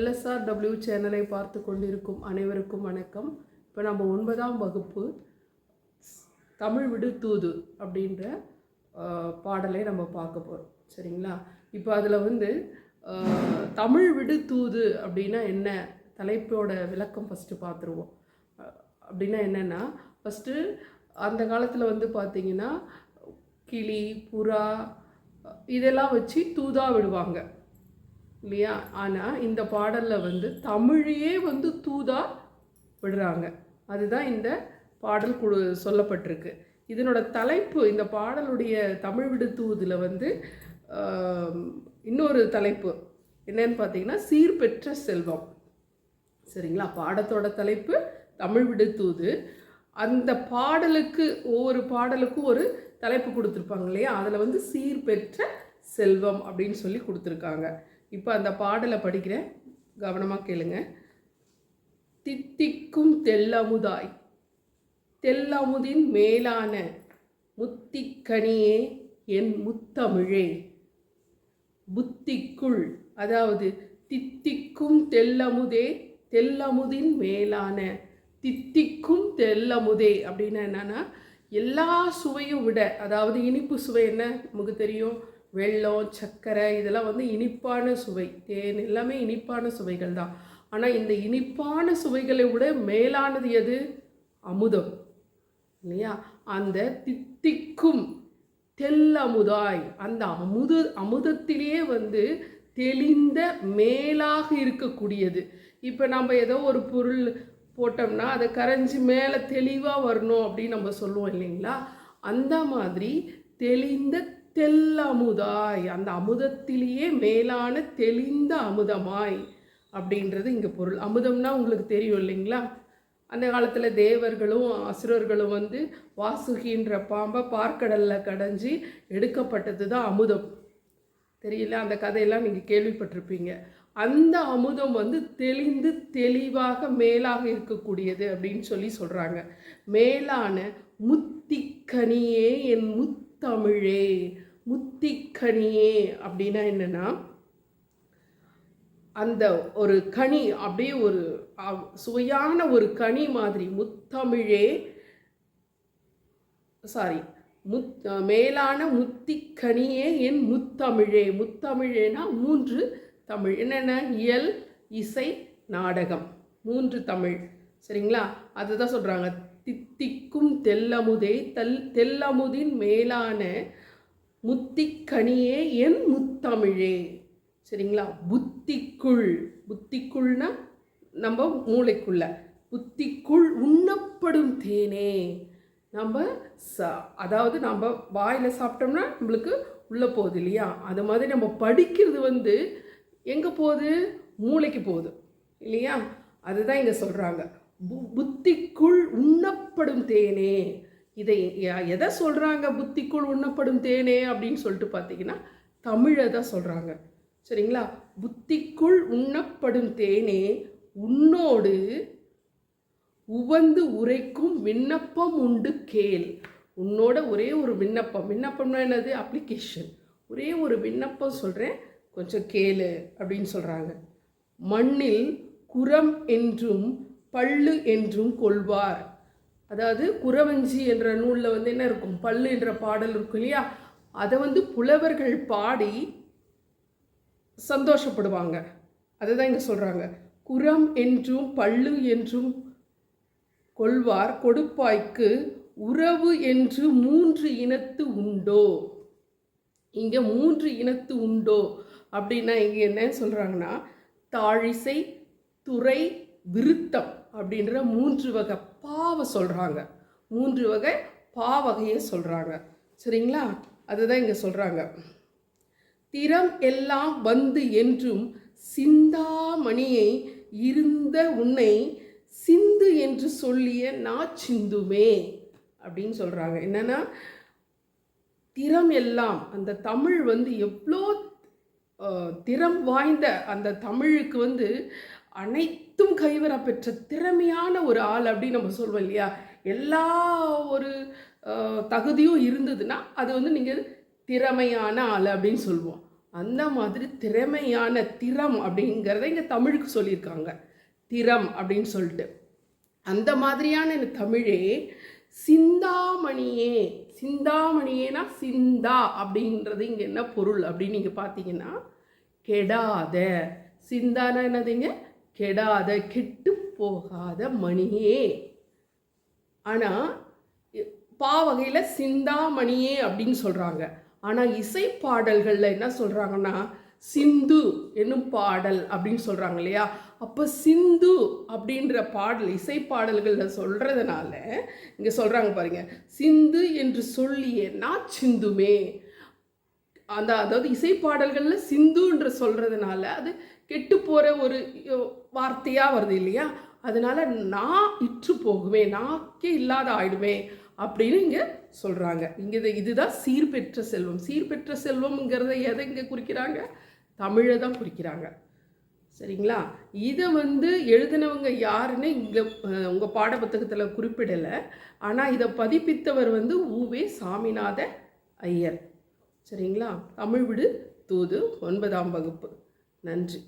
LSR W சேனலை பார்த்து கொண்டிருக்கும் அனைவருக்கும் வணக்கம். இப்போ நம்ம ஒன்பதாம் வகுப்பு தமிழ் விடு தூது அப்படின்ற பாடலை நம்ம பார்க்க போகிறோம் சரிங்களா? இப்போ அதில் வந்து தமிழ் விடு தூது அப்படின்னா என்ன? தலைப்போட விளக்கம் ஃபஸ்ட்டு பார்த்துருவோம். அப்படின்னா என்னென்னா ஃபஸ்ட்டு அந்த காலத்தில் வந்து பார்த்திங்கன்னா கிளி புறா இதெல்லாம் வச்சு தூதாக விடுவாங்க. இல்லையா? ஆனால் இந்த பாடலில் வந்து தமிழையே வந்து தூதா விடுறாங்க. அதுதான் இந்த பாடல் குழு சொல்லப்பட்டிருக்கு. இதனோட தலைப்பு இந்த பாடலுடைய தமிழ் விடு தூதில் வந்து இன்னொரு தலைப்பு. என்னன்னு பார்த்தீங்கன்னா சீர்பெற்ற செல்வம். சரிங்களா? பாடத்தோட தலைப்பு தமிழ் விடு தூது. அந்த பாடலுக்கு ஒவ்வொரு பாடலுக்கும் ஒரு தலைப்பு கொடுத்துருப்பாங்க இல்லையா? அதில் வந்து சீர்பெற்ற செல்வம் அப்படின்னு சொல்லி கொடுத்துருக்காங்க. இப்போ அந்த பாடலை படிக்கிறேன் கவனமாக கேளுங்க. தித்திக்கும் தெல்லமுதாய் தெல்லமுதின் மேலான முத்திக்கனியே என் முத்தமிழே. புத்திக்குள் அதாவது தித்திக்கும் தெல்லமுதே தெல்லமுதின் மேலான தித்திக்கும் தெல்லமுதே அப்படின்னா என்னன்னா எல்லா சுவையும் விட அதாவது இனிப்பு சுவை என்ன? நமக்கு தெரியும். வெள்ளம் சர்க்கரை இதெல்லாம் வந்து இனிப்பான சுவை. தேன் எல்லாமே இனிப்பான சுவைகள் தான். ஆனால் இந்த இனிப்பான சுவைகளை விட மேலானது எது? அமுதம். இல்லையா? அந்த தித்திக்கும் தெல் அமுதாய் அந்த அமுத அமுதத்திலேயே வந்து தெளிந்த மேலாக இருக்கக்கூடியது. இப்போ நம்ம ஏதோ ஒரு பொருள் போட்டோம்னா அதை கரைஞ்சி மேலே தெளிவாக வரணும் அப்படின்னு நம்ம சொல்லுவோம் இல்லைங்களா? அந்த மாதிரி தெளிந்த தெல்லமுதாய் அந்த அமுதத்திலேயே மேலான தெளிந்த அமுதமாய் அப்படின்றது இங்கே பொருள். அமுதம்னா உங்களுக்கு தெரியும் இல்லைங்களா? அந்த காலத்தில் தேவர்களும் அசுரர்களும் வந்து வாசுகின்ற பாம்பை பார்க்கடலில் கடைஞ்சி எடுக்கப்பட்டது தான் அமுதம். தெரியல? அந்த கதையெல்லாம் நீங்கள் கேள்விப்பட்டிருப்பீங்க. அந்த அமுதம் வந்து தெளிந்து தெளிவாக மேலாக இருக்கக்கூடியது அப்படின்னு சொல்லி சொல்கிறாங்க மேலான முத்திக்கனியே என் முத்தமிழே முத்திக்கனியே அப்படின்னா என்னென்னா அந்த ஒரு கனி அப்படியே ஒரு சுவையான ஒரு கனி மாதிரி முத்தமிழே சாரி முத் மேலான முத்திக்கனியே என் முத்தமிழே. முத்தமிழேனா மூன்று தமிழ். என்னென்ன? இயல் இசை நாடகம். மூன்று தமிழ். சரிங்களா? அதுதான் சொல்கிறாங்க தித்திக்கும் தெல்லமுதே தல் தெல்லமுதின் மேலான முத்திக்கனியே என் முத்தமிழே. சரிங்களா? புத்திக்குள். புத்திக்குள்னா நம்ம மூளைக்குள்ள. புத்திக்குள் உண்ணப்படும் தேனே. நம்ம ச அதாவது நம்ம வாயில் சாப்பிட்டோம்னா நம்மளுக்கு உள்ளே போகுது இல்லையா? அது மாதிரி நம்ம படிக்கிறது வந்து எங்கே போகுது? மூளைக்கு போகுது. இல்லையா? அதுதான் இங்கே சொல்கிறாங்க பு புத்திக்குள் உண்ணப்படும் தேனே. இதை எதை சொல்கிறாங்க புத்திக்குள் உண்ணப்படும் தேனே அப்படின்னு சொல்லிட்டு பார்த்தீங்கன்னா தமிழை தான் சொல்கிறாங்க சரிங்களா? புத்திக்குள் உண்ணப்படும் தேனே உன்னோடு உவந்து உரைக்கும் விண்ணப்பம் உண்டு கேள். உன்னோட ஒரே ஒரு விண்ணப்பம். விண்ணப்பம்னா என்னது? அப்ளிகேஷன் ஒரே ஒரு விண்ணப்பம் சொல்கிறேன் கொஞ்சம் கேளு அப்படின்னு சொல்கிறாங்க மண்ணில் குரம் என்றும் பள்ளு என்றும் கொள்வார். அதாவது குறவஞ்சி என்ற நூலில் வந்து என்ன இருக்கும்? பல்லு என்ற பாடல் இருக்கும் இல்லையா? அதை வந்து புலவர்கள் பாடி சந்தோஷப்படுவாங்க. அதுதான் இங்கே சொல்கிறாங்க குரம் என்றும் பல்லு என்றும் கொள்வார் கொடுப்பாய்க்கு உறவு என்று மூன்று இனத்து உண்டோ? இங்கே மூன்று இனத்து உண்டோ? அப்படின்னா இங்கே என்ன சொல்கிறாங்கன்னா தாழிசை துறை விருத்தம் அப்படின்ற மூன்று வகை பாவை சொல்கிறாங்க மூன்று வகை பாவகையை சொல்கிறாங்க சரிங்களா? அதுதான் இங்கே சொல்கிறாங்க திறம் எல்லாம் வந்து என்றும் சிந்தாமணியை இருந்த உன்னை சிந்து என்று சொல்லிய நாச்சிந்துமே அப்படின்னு சொல்கிறாங்க என்னன்னா திறம் எல்லாம் அந்த தமிழ் வந்து எவ்வளோ திறம் வாய்ந்த அந்த தமிழுக்கு வந்து அனைத்தும் கைவர பெற்ற திறமையான ஒரு ஆள் அப்படின்னு நம்ம சொல்வோம் இல்லையா? எல்லா ஒரு தகுதியும் இருந்ததுன்னா அது வந்து நீங்கள் திறமையான ஆள் அப்படின்னு சொல்லுவோம். அந்த மாதிரி திறமையான திறம் அப்படிங்கிறத இங்கே தமிழுக்கு சொல்லியிருக்காங்க. திறம் அப்படின்னு சொல்லிட்டு. அந்த மாதிரியான இந்த தமிழே சிந்தாமணியே சிந்தாமணியேனா சிந்தா அப்படின்றது இங்கே என்ன பொருள் அப்படின்னு நீங்கள் பார்த்தீங்கன்னா கெடாத. சிந்தானா என்னதுங்க கெடாத கெட்டு போகாத மணியே. ஆனால் பா வகையில் சிந்தாமணியே அப்படின்னு சொல்கிறாங்க ஆனால் இசை பாடல்களில் என்ன சொல்கிறாங்கன்னா சிந்து என்னும் பாடல் அப்படின்னு சொல்கிறாங்க இல்லையா? அப்போ சிந்து அப்படின்ற பாடல் இசை பாடல்களில் சொல்கிறதுனால இங்கே சொல்கிறாங்க பாருங்க சிந்து என்று சொல்லிய நான் சிந்துமே. அந்த அதாவது இசை பாடல்களில் சிந்துன்ற சொல்கிறதுனால அது கெட்டு போகிற ஒரு வார்த்தையாக வருது இல்லையா? அதனால் நான் இற்று போகுவேன் நாக்கே இல்லாத ஆயிடுவேன் அப்படின்னு இங்கே சொல்கிறாங்க இங்கே இது இதுதான் சீர்பெற்ற செல்வம். சீர்பெற்ற செல்வம்ங்கிறத எதை இங்கே குறிக்கிறாங்க? தமிழை தான் குறிக்கிறாங்க. சரிங்களா? இதை வந்து எழுதினவங்க யாருன்னு இங்கே உங்கள் பாடப்புத்தகத்தில் குறிப்பிடலை. ஆனால் இதை பதிப்பித்தவர் வந்து ஊவே சாமிநாத ஐயர். சரிங்களா? தமிழ் விடு தூது ஒன்பதாம் வகுப்பு. நன்றி.